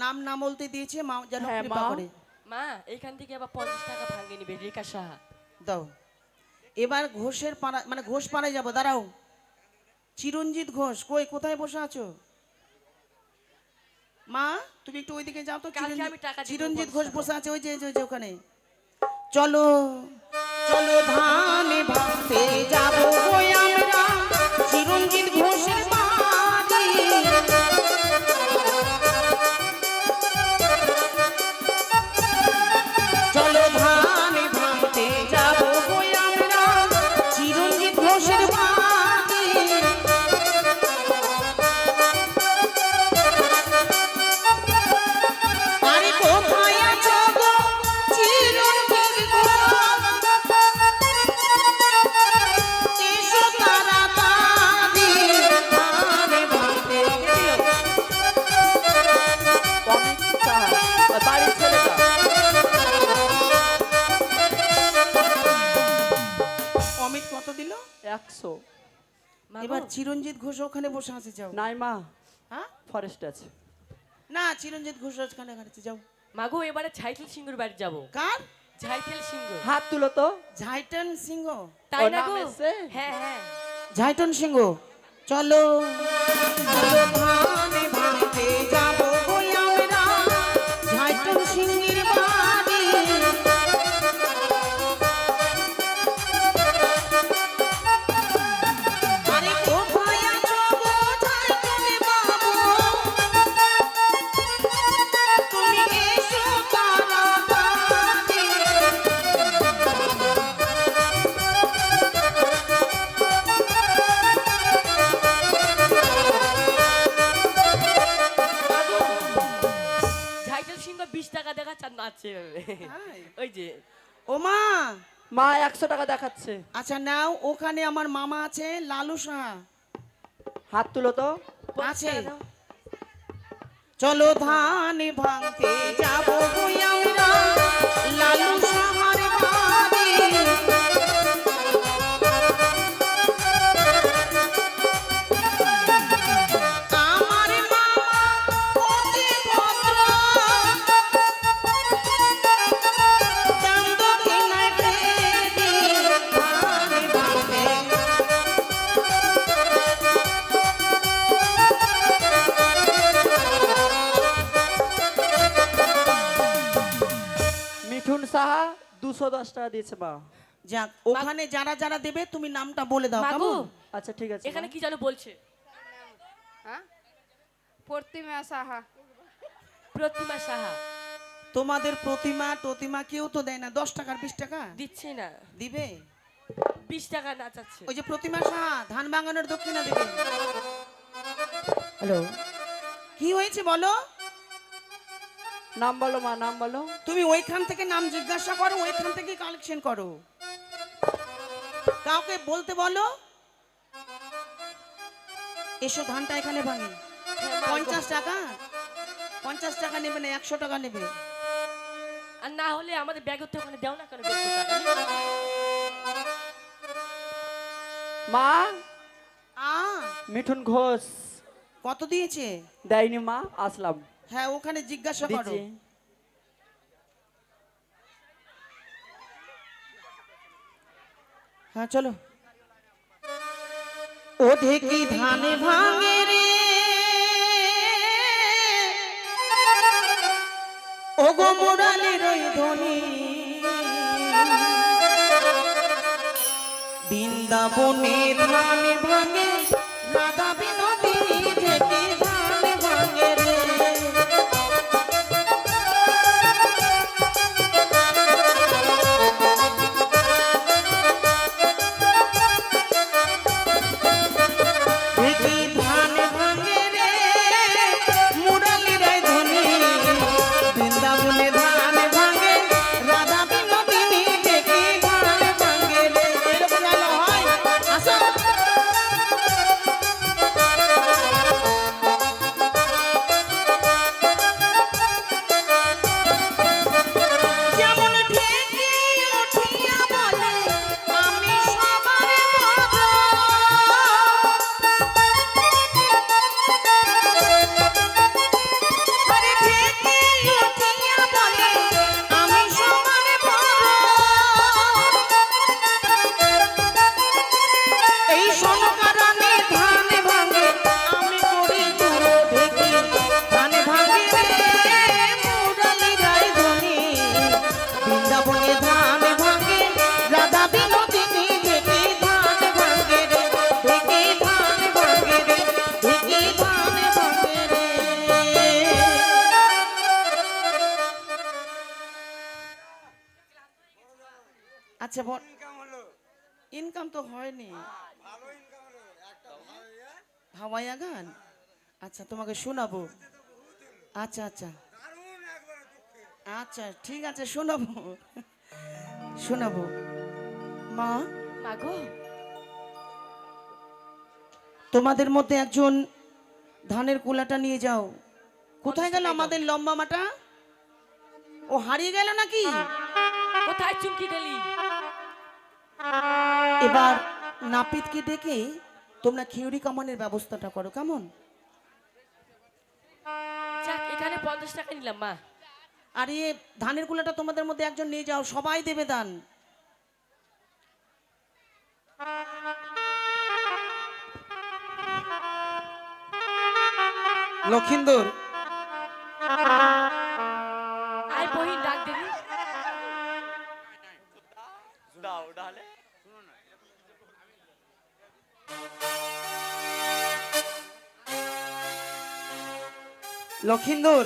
নাম না বলতে দিয়েছে মা যেন হ্যাঁ, কৃপা মা। করে। মা এখান থেকে আবার পঞ্চাশ টাকা ভাঙে নিবে রেখা সাহা। দাও। এবার ঘোষের পাড়া মানে ঘোষ পাড়ায় যাব দাঁড়াও। চিরঞ্জিত ঘোষ কই কোথায় বসে আছো? মা তুমি একটু ওইদিকে যাও তো কালকে চিরঞ্জিত- আমি টাকা দিব চিরঞ্জিত ঘোষ বসে আছে ওই যে ওই যে, ওই যে ওখানে। চলো চলো ধানে ভাতে যাব। চিরঞ্জিত ঘোষ ওখানে বসে আছে যাও। নাই মা হ্যাঁ ফরেস্ট আছে। না চিরঞ্জিত ঘোষ ওখানে আছে যাও। মাগো এবারে ছাইটেল সিংহর বাড়ি যাব। কার? ঝাইটেল সিংহ হাত তুলো তো। ঝাইটন সিংহ। তাই না গো? হ্যাঁ হ্যাঁ। ঝাইটন সিংহ। চলো। ভাতে যাব। মা একশো টাকা দেখাচ্ছে। আচ্ছা নাও ওখানে আমার মামা আছে লালু সাহা হাত তুলো তো। আছে। চলো ধান ভাঙতে যাব লালু সাহার বাড়ি। টাকা দিয়েছে মা। যাক ওখানে যারা যারা দেবে তুমি নামটা বলে দাও কেমন? আচ্ছা ঠিক আছে এখানে কি জানো বলছে? হ্যাঁ? প্রতিমা সাহা। প্রতিমা সাহা। তোমাদের প্রতিমা টতিমা কেউ তো দেয় না। দশ টাকার বিশ টাকা? দিচ্ছে না। দিবে? বিশ টাকা নাচাচ্ছে ওই যে প্রতিমা সাহা ধান ভাঙানোর দক্ষিণা দেবে। হ্যালো। কি হয়েছে বলো? নাম বলো মা নাম বলো। তুমি ওইখান থেকে নাম জিজ্ঞাসা করো ওইখান থেকে কালেকশন করো। কাউকে বলতে বলো এসো ধানটা এখানে ভাঙি। পঞ্চাশ টাকা? পঞ্চাশ টাকা নেবে না একশো টাকা নেবে? আর না হলে আমাদের ব্যাগের থেকে ওখানে দেও না কেন? মা? আ? মিঠুন ঘোষ। কত দিয়েছে? দেয়নি মা আসলাম। হ্যাঁ ওখানে জিজ্ঞাসা করো। হ্যাঁ চলো। ও ঢেকি ধানে ভাঙে রে? ও গো মোরালের ওই ধ্বনি। বৃন্দাবনে ধানে ভাঙে গান? আচ্ছা তোমাকে শোনাবো। আচ্ছা আচ্ছা। আচ্ছা ঠিক আছে শোনাবো। শোনাবো। মা? মা গো? তোমাদের মধ্যে একজন ধানের কুলাটা নিয়ে যাও। কোথায় গেল আমাদের লম্বা মাটা? ও হারিয়ে গেল নাকি? কোথায় চুমকি গেলি? এবার নাপিতকে ডেকে তোমরা খিউরি কামানের ব্যবস্থাটা করো কেমন? যাক এখানে পঞ্চাশ টাকা নিলাম মা। আর এ ধানের কুলাটা তোমাদের মধ্যে একজন নিয়ে যাও সবাই দেবে দান। লক্ষিন্দর। লক্ষিন্দর।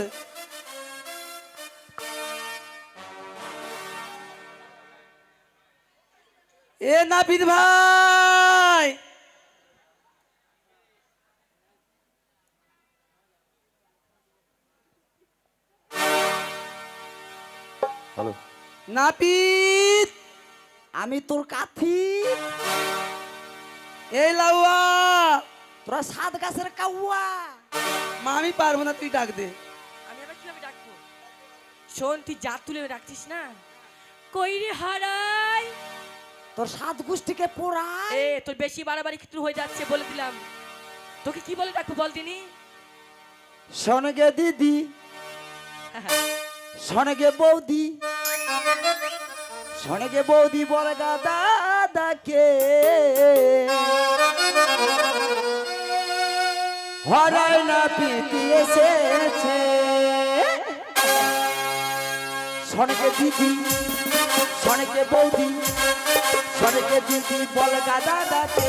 এ নাপিত ভাই! হ্যালো। নাপিত আমি তোর কাথি এই লাউয়া তোরা সাত গাছের কাউয়া। মা আমি পারব না তুই ডাক দে। আমি আবার কীভাবে ডাকবো? শোন তুই জাত তুলে ডাকছিস না? কই রে হারাই? তোর সাত গোষ্ঠীকে পোড়া এ তোর বেশি বাড়াবাড়ি কিন্তু হয়ে যাচ্ছে বলে দিলাম। তোকে কি বলে ডাকবো বল দিনি? সনগে দিদি। সনগে বৌদি। সনগে বৌদি বলগা দাদাকে। হরাই না পিতি এসেছে। সনকে দিদি সনকে বৌদি সনকে দিদি দাদাকে। হরাই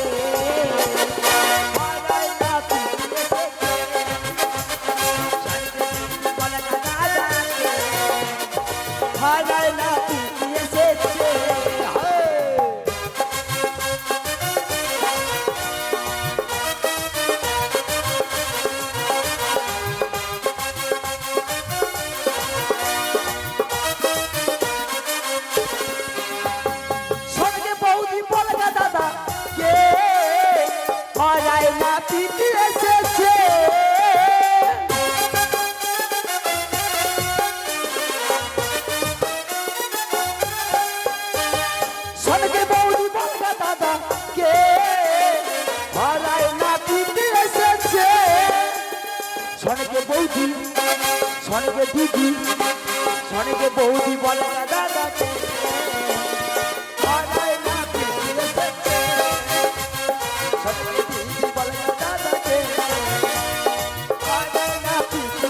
পিটি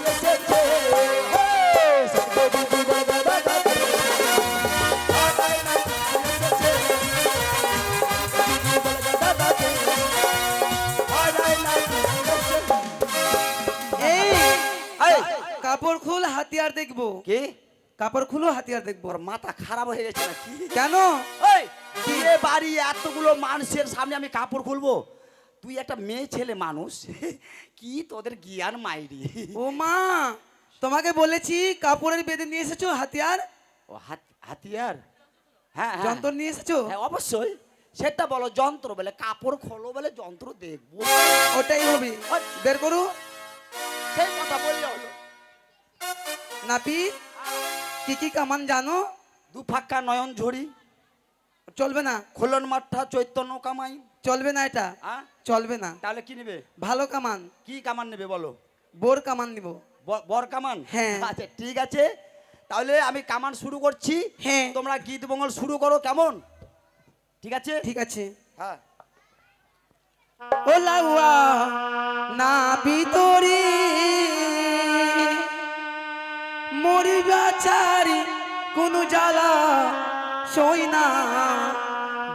এসেছে এই কাপড় খুল হাতিয়ার দেখব। কে? কাপড় খুলো হাতিয়ার দেখব মাথা খারাপ হয়ে গেছে নাকি? কেন? ওই বিয়ে বাড়ি এতগুলো মানুষের সামনে আমি কাপড় খুলবো? তুই একটা মেয়ে ছেলে মানুষ কি তোদের জ্ঞান মাইরি? ও মা তোমাকে বলেছি কাপড়ের বেঁধে নিয়ে এসেছ হাতিয়ার? ও হাত হাতিয়ার? হ্যাঁ হ্যাঁ। যন্ত্র নিয়ে এসেছ? হ্যাঁ অবশ্যই। সেটা বলো যন্ত্র বলে কাপড় খোলো বলে যন্ত্র দেখব। ওটাই হবে। বের করো। সেই কথা বললে হলো। নাপি কি কি কামান জানো? দু ফাক্কা নয়ন ঝড়ি। চলবে না? খোলন মাঠা চৈতন্য কামাই। চলবে না এটা? হ্যাঁ চলবে না। তাহলে কি নেবে? ভালো কামান। কি কামান নেবে বলো? বোর কামান নিব। বর কামান? হ্যাঁ। আচ্ছা ঠিক আছে। তাহলে আমি কামান শুরু করছি। হ্যাঁ। তোমরা গীত মঙ্গল শুরু করো কেমন? ঠিক আছে? ঠিক আছে। হ্যাঁ। ও লাউয়া না মরি বাচারি কোন জ্বালা সই না।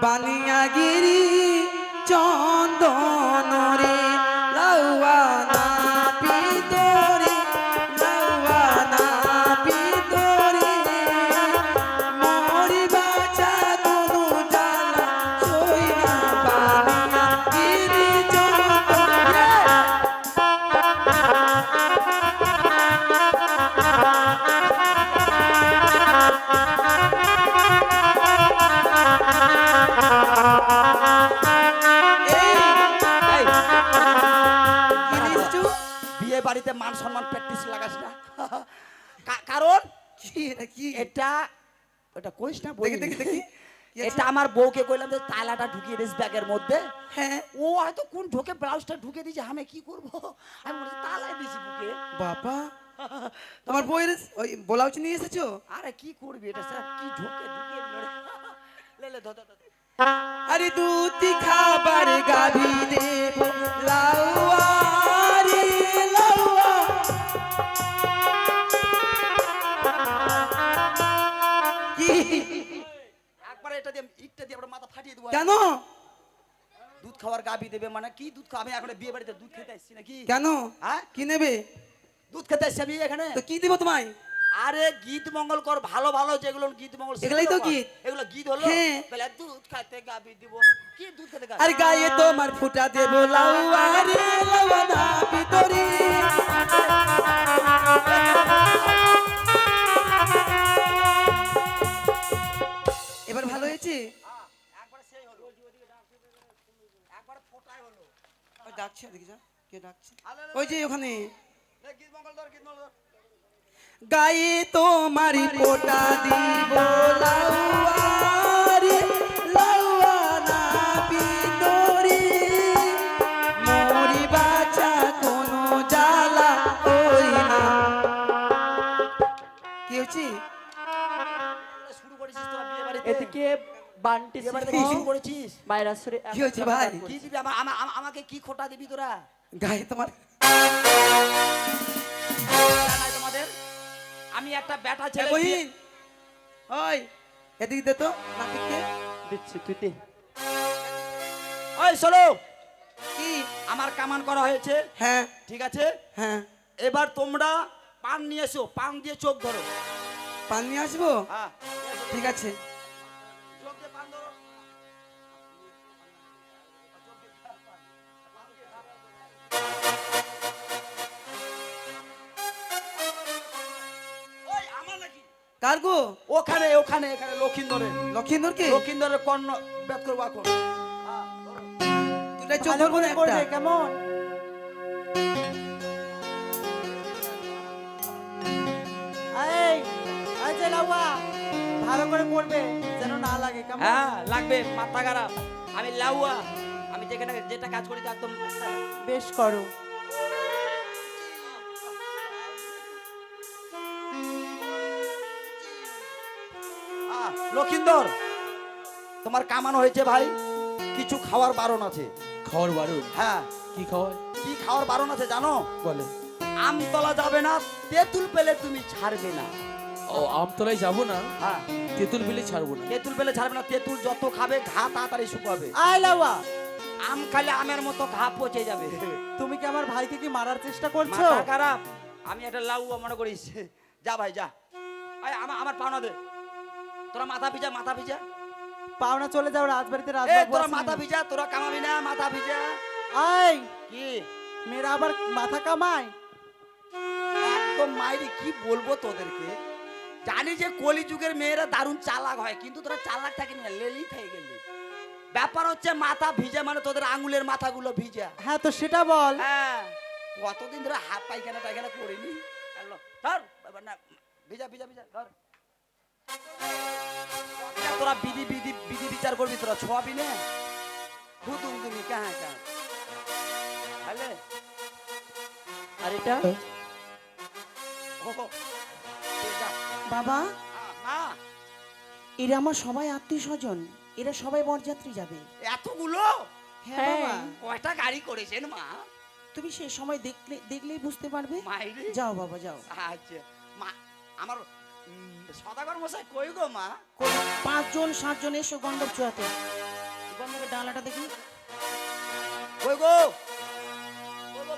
বানিয়া গিরি চন্দন কা- কারণ? কি এটা কি? এটা ওটা কইস না বই দেখি, দেখি, দেখি। এটা আমার বউকে কইলাম যে তালাটা ঢুকিয়ে দিস ব্যাগের মধ্যে। হ্যাঁ। ও হয়তো কোন ঢোকে ব্লাউজটা ঢুকে দিয়েছে আমি কি করব? আমি বলছি তালায় দিয়েছি বুকে। বাবা তোমার বইয়ের ওই ব্লাউজ নিয়ে এসেছ? আরে কি করবি এটা স্যার? কি ঢোকে ঢুকিয়ে দিল রে। লে লে ধর। আরে দুটি খাবার গাবি দেব লাউয়ারি দিয়ে আমরা মাথা ফাটিয়ে দেবো কেন? দুধ খাওয়ার গাবি দেবে মানে কি দুধ খাওয়া? আমি এখন বিয়ে বাড়িতে দুধ খেতে আসছি নাকি? কেন? হ্যাঁ? কি নেবে? দুধ খেতে আসছি আমি এখানে। তো কি দিব তোমায়? আরে গীত মঙ্গল কর ভালো ভালো যেগুলো গীত মঙ্গল এগুলাই তো গীত। এগুলো গীত হলো হ্যাঁ। তাহলে দুধ খাইতে গাবি দিব। কি দুধ খেতে গাবি? আর গায়ে তোমার ফুটা দেব লাউয়ারি লাউয়ানা ভিতরে। এবার ভালো হয়েছে একবার সেই হলো একবার ফোটাই হলো ওই ডাকছে দেখি যা কে ডাকছে। ওই যে ওখানে। গায়ে তোমারি পোটা দিব লাউয়ারি লাউয়ানা ভিতরে মরি বাঁচা কোনো জ্বালা ওই না। কি হচ্ছে শুরু করেছিস তোরা বিয়ে বাড়িতে। এদিকে বান্টি শুরু করেছিস মায়েরা সরে কি হয়েছে ভাই? কি দিবি আমা- আমা- আমা- আমাকে কি খোটা দিবি তোরা? গায়ে তোমার তোমাদের আমি একটা ব্যাটা ছেলে ওই এদিকে দে তো নাপিতকে দিচ্ছি তুই দে। ওই শোনো। কি? আমার কামান করা হয়েছে। হ্যাঁ। ঠিক আছে? হ্যাঁ। এবার তোমরা পান নিয়ে এসো পান দিয়ে চোখ ধরো। পান নিয়ে আসব? হ্যাঁ। ঠিক আছে। গো। ওখানে ওখানে এখানে লক্ষিন্দরে। লক্ষিন্দর কে? লক্ষিন্দরের কর্ণ ব্যাত করব এখন। তুই চোখ ধরবো না একটা। কেমন? এই এই যে লাউয়া ভালো করে পড়বে যেন না লাগে কেমন? হ্যাঁ লাগবে মাথা খারাপ। আমি লাউয়া আমি যেখানে যেটা কাজ করি তা একদম বেশ করো। লক্ষিন্দর তোমার কামানো হয়েছে ভাই। কিছু খাওয়ার বারণ আছে। খাওয়ার বারণ? হ্যাঁ। কি খাওয়ার? কি খাওয়ার বারণ আছে জানো? বলে। আমতলা যাবে না তেঁতুল পেলে তুমি ছাড়বে না। ও আমতলায় যাব না? হ্যাঁ। তেঁতুল বিলে ছাড়বো না। তেঁতুল পেলে ছাড়বে না তেঁতুল যত খাবে ঘা তাড়াতাড়ি শুকাবে। আয় লাউয়া। আম খালে আমের মতো ঘা পচে যাবে। তুমি কি আমার ভাইকে কি মারার চেষ্টা করছ? মাথা খারাপ। আমি একটা লাউয়া মনে করিস। যা ভাই যা। আয়, আমার আমার পাওনা দে। তোরা মাথা ভিজা মাথা ভিজা। পাওনা চলে যাও রাজবাড়িতে এ রাজবাবু তোরা মাথা ভিজা তোরা কামাবি না মাথা ভিজা। আই কি? মেয়েরা আবার মাথা কামায়। একদম মাইরি কি বলব তোদেরকে? জানি যে কলি যুগের মেয়েরা দারুণ চালাক হয় কিন্তু তোরা চালাক থাকি না লেলি থেকে গেলি। ব্যাপার হচ্ছে মাথা ভিজা মানে তোদের আঙুলের মাথাগুলো ভিজা। হ্যাঁ তো সেটা বল। হ্যাঁ কতদিন ধরে হাত পায়খানা টাইখানা করিনি ধর ভিজা ভিজা ভিজা ধর। তোরা বিধি বিধি বিধি বিচার করবি তোরা ছোয়াবি না? হুতুম তুমি কাহা কাহা। হ্যালে আর এটা। বাবা? মা এরা আমার সবাই আত্মীয় স্বজন এরা সবাই বরযাত্রী যাবে। এতগুলো? হ্যাঁ বাবা। কয়টা গাড়ি করেছেন মা? তুমি সে সময় দেখলে দেখলেই বুঝতে পারবে। যাও বাবা যাও। আচ্ছা। মা আমার সদাগর মশাই কই গো মা? পাঁচজন সাতজন এসো গন্ডব চুয়াতে গন্ডবের ডালাটা দেখি কই গো?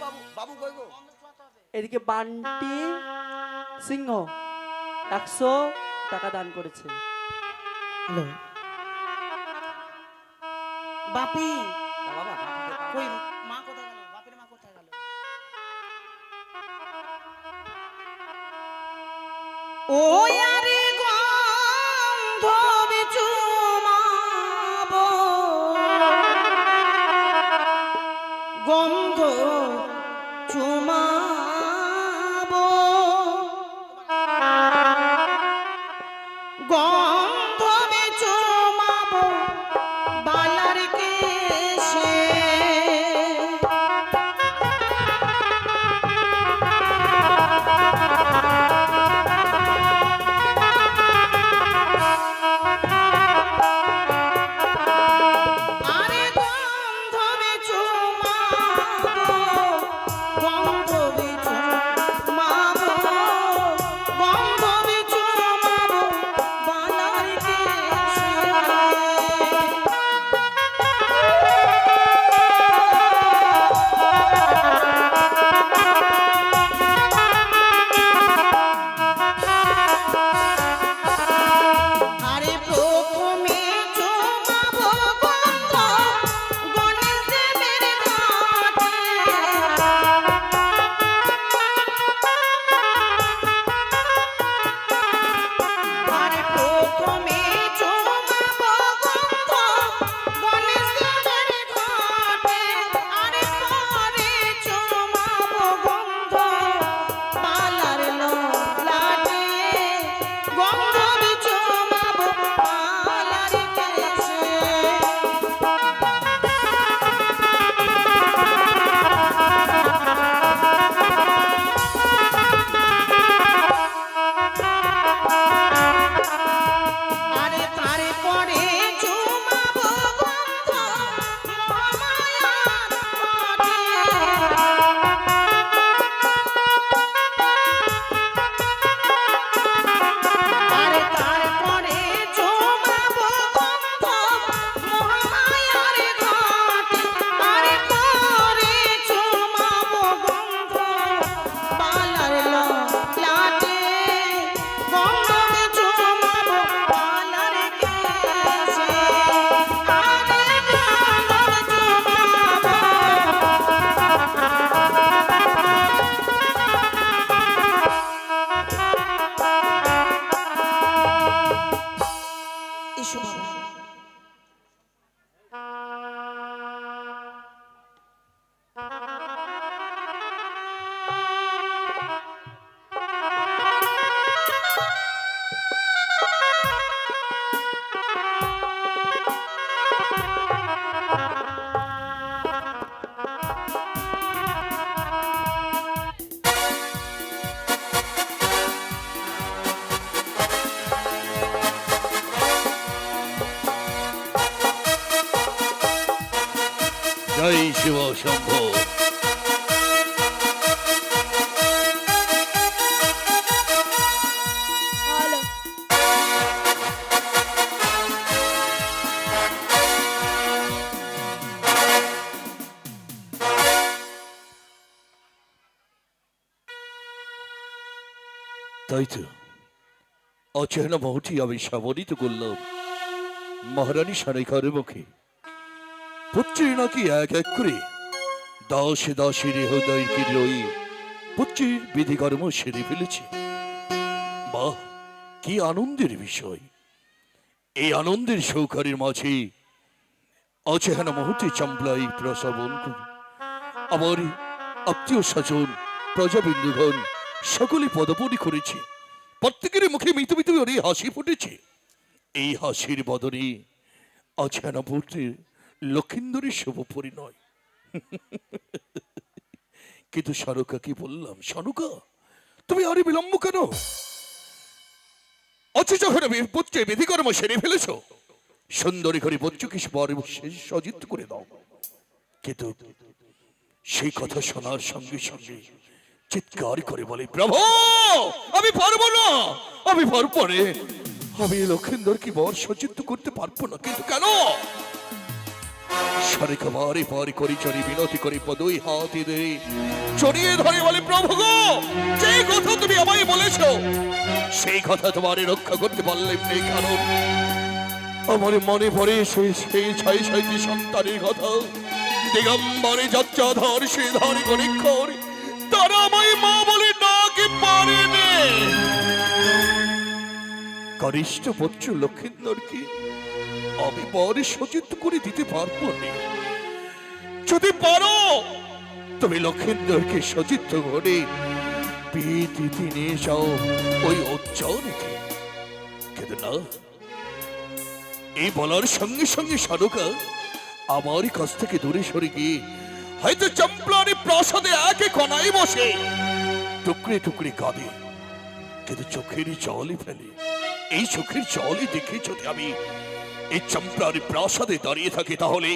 বাবু? বাবু কই গো? এদিকে বান্টি সিংহ একশো টাকা দান করেছে। বাপি বাবা কই? ও আরে গন্ধ। 你说 তাই তো। অচেনা মহটি আমি সাবরিত করলাম। মহারানী সারেখার মুখে। পুত্রী নাকি এক এক করে। দাসে দাসে হৃদয়কে রই পুত্রীর বিধিকর্ম সেরে ফেলেছে। বাহ, কি আনন্দের বিষয়। এই আনন্দের সৌকারের মাঝে অচেহানা মুহূর্তে চাম্পলাই প্রসবন করি। আমার আত্মীয় স্বজন, প্রজাবিন্দুগণ সকলে পদপরি করেছে। প্রত্যেকের মুখে মিতু মিতু করে হাসি ফুটেছে। এই হাসির বদনে মুহূর্তে লক্ষিন্দরের শুভ পরিণয়। কিন্তু সারকা কি বললাম? সানুকা, তুমি আরে বিলম্ব কেন? অথচ যখন আমি পুত্রে বিধিকর্ম সেরে ফেলেছ, সুন্দরী করে বচ্চুকে পরে শেষ সজিত করে দাও। কিন্তু সেই কথা শোনার সঙ্গে সঙ্গে চিৎকার করে বলে প্রভু আমি পারব না আমি পারব রে আমি লক্ষেন্দর কি বর সচিত করতে পারব না কিন্তু কেন? সারেখা বারে বারে করে চড়ি বিনতি করে পদই হাতে দে চড়িয়ে ধরে বলে প্রভু গো যে কথা তুমি আমায় বলেছ সেই কথা তোমার রক্ষা করতে পারলে নেই কারণ। আমার মনে পড়ে সেই সেই ছয় ছয়টি সন্তানের কথা। দিগম্বরে যাত্রাধর সে ধরে গরিক্ষর তারা আমায় মা বলে ডাকে পারেনি কনিষ্ঠ আমি পরে সচেত করে দিতে পারব যদি পারো, তুমি সচিত্র করে নিয়ে যাও ওই কিন্তু না, এই বলার সঙ্গে সঙ্গে সারকা আমার কাছ থেকে দূরে সরে গিয়ে হয়তো চম্পলারি প্রাসাদে একে কনাই বসে। টুকরে টুকরে কাঁদে, কিন্তু চোখের জলই ফেলে। এই চোখের জলই দেখে যদি আমি এই চম্পলারি প্রাসাদে দাঁড়িয়ে থাকি তাহলে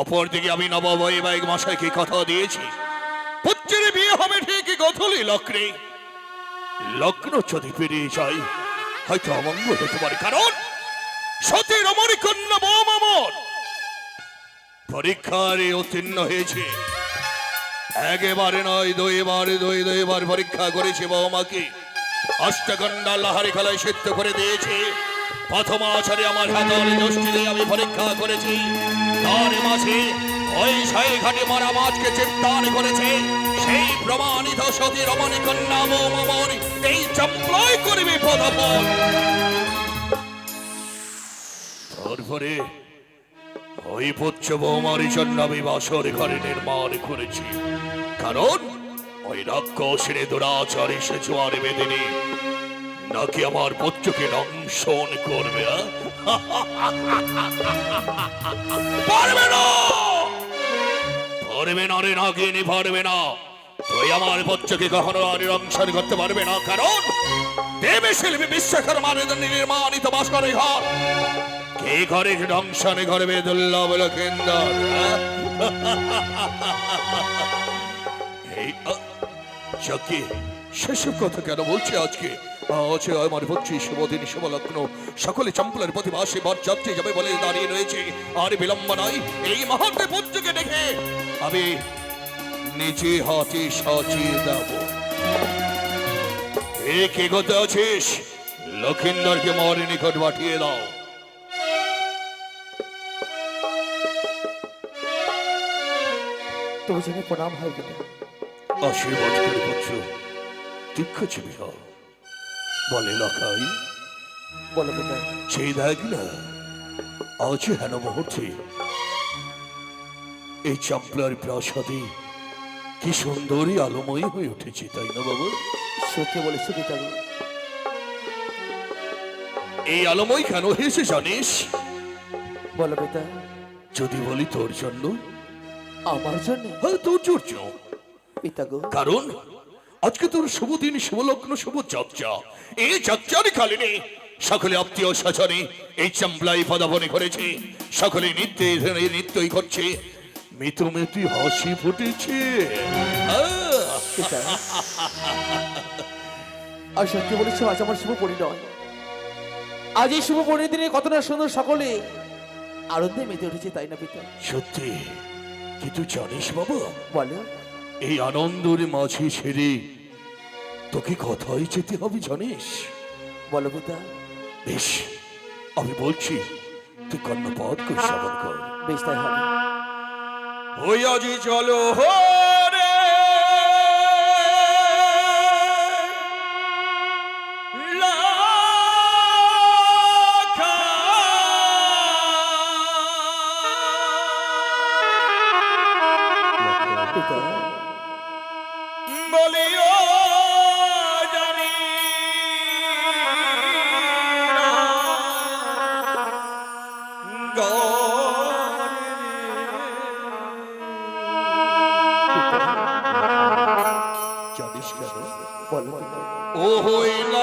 অপরদিকে আমি নবাবয় বাইক মশাইকে কথা দিয়েছি। পুত্রের বিয়ে হবে ঠিকই, গধলি লক্ষ্ণে লগ্ন যদি পেরিয়ে যাই হয়তো অমঙ্গল হতে পারে। কারণ সতী রমণী কন্যা বৌমামর পরীক্ষারে উত্তীর্ণ হয়েছে। একেবারে নয়, দুইবার, দুই, দুইবার পরীক্ষা করেছে বৌমাকে। অষ্টগন্ডা লাহারি খেলায় সিদ্ধ করে দিয়েছে। প্রথম আচারে আমার হাতলে দোষটি দিয়ে আমি পরীক্ষা করেছি। তার মাঝে ওই ছয় ঘাটে মারা মাছকে চিত্তান করেছে। সেই প্রমাণিত সতী রমণী কন্যা বৌমামর এই চম্পলয় করবে পদাপন তারপরে ওই পুচ্ছ বৌমারি জন্য আমি বাসর ঘরে নির্মাণ করেছি। কারণ ওই রাক্ষসের দুরাচার এসে জোয়ারে বেঁধেনি নাকি আমার পুত্রকে দংশন করবে? পারবে না! পারবে না রে নাগিনী পারবে না। তুই আমার পুত্রকে কখনো আর দংশন করতে পারবে না, কারণ দেবে শিল্পী বিশ্বকর্মার নির্মাণিত বাসরে ঘর। কে ঘরে ধ্বংসনে ঘরবে দুর্লভ লক্ষেন্দর এই যাকে সেসব কথা কেন বলছে আজকে? আছে আমার হচ্ছে শুভদিন শুভলগ্ন। সকলে চম্পলের প্রতিবাসী বর যাত্রী যাবে বলে দাঁড়িয়ে রয়েছে। আর বিলম্ব নয়, এই মুহূর্তে পুত্রকে দেখে আমি নিজে হাতে সাজিয়ে দেব। এ কে গত আছিস? লক্ষিন্দরকে মরে নিকট পাঠিয়ে দাও। তবু যেন প্রণাম হয় বেটা। আশীর্বাদ করে পুত্র দীক্ষাজীবী হও বলে লখাই বলো বেটা। সেই দেখ না আজ হেন মুহূর্তে এই চাপলার প্রাসাদে কি সুন্দরী আলোময়ী হয়ে উঠেছে তাই না বাবু? সত্যি বলেছে গো। এই আলোময় কেন হয়েছে জানিস? বলো বেটা। যদি বলি তোর জন্য আমার জন্য। হ্যাঁ জন্য পিতা গো। কারণ আজকে তোর শুভ দিন শুভলগ্ন শুভ যাত্রা। এই যাত্রার কালীনে সকলে আত্মীয় স্বজনে এই চাম্পলাই পদাবনে করেছে সকলে নিত্যে নিত্যই করছে। মিতু হাসি ফুটেছে। আর সত্যি বলেছ আজ আমার শুভ পরিণয়। আজ এই শুভ পরিণয় কত না সুন্দর সকলে আনন্দে মেতে উঠেছে তাই না পিতা? সত্যি। কিন্তু জানিস বাবা বলো এই আনন্দের মাঝে ছেড়ে তোকে কথাই যেতে হবে জানিস? বলো পিতা বেশ আমি বলছি তুই কর্ণপদ করে শ্রবণ কর। বেশ তাই হবে। আজি চলো রে কেন ও হইল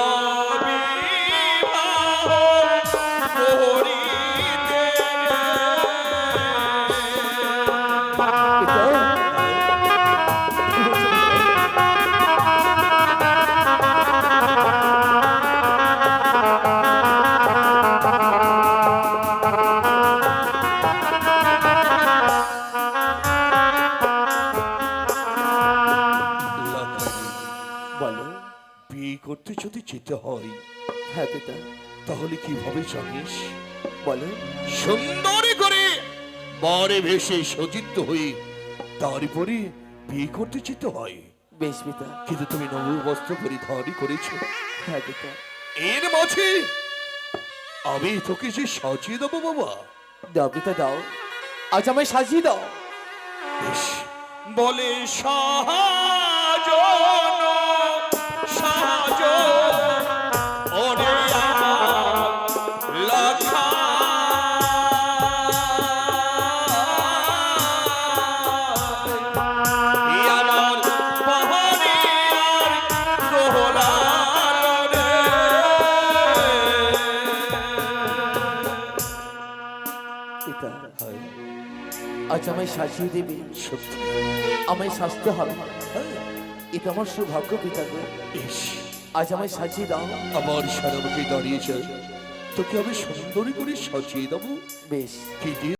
পিতা তাহলে কীভাবে জানিস বলো। সুন্দর করে বরে ভেসে সজ্জিত হয়ে তারপরে বিয়ে করতে যেতে হয়। বেশ পিতা কিন্তু তুমি নব বস্ত্র পরিধানই করেছ। হ্যাঁ পিতা এর মাঝে আমি তোকে যে সাজিয়ে দেবো বাবা। দাও পিতা দাও। আজ আমায় সাজিয়ে দাও। বেশ। বলে সাজন সাজিয়ে দেবে। সত্যি। আমায় সাজতে হবে। এটা আমার সৌভাগ্য পিতা গো। বেশ আজ আমায় সাজিয়ে দাও। আমার সারা মুখে দাঁড়িয়ে দাঁড়িয়েছে তোকে আমি সুন্দরী করে সাজিয়ে দেবো। বেশ। কি দিয়ে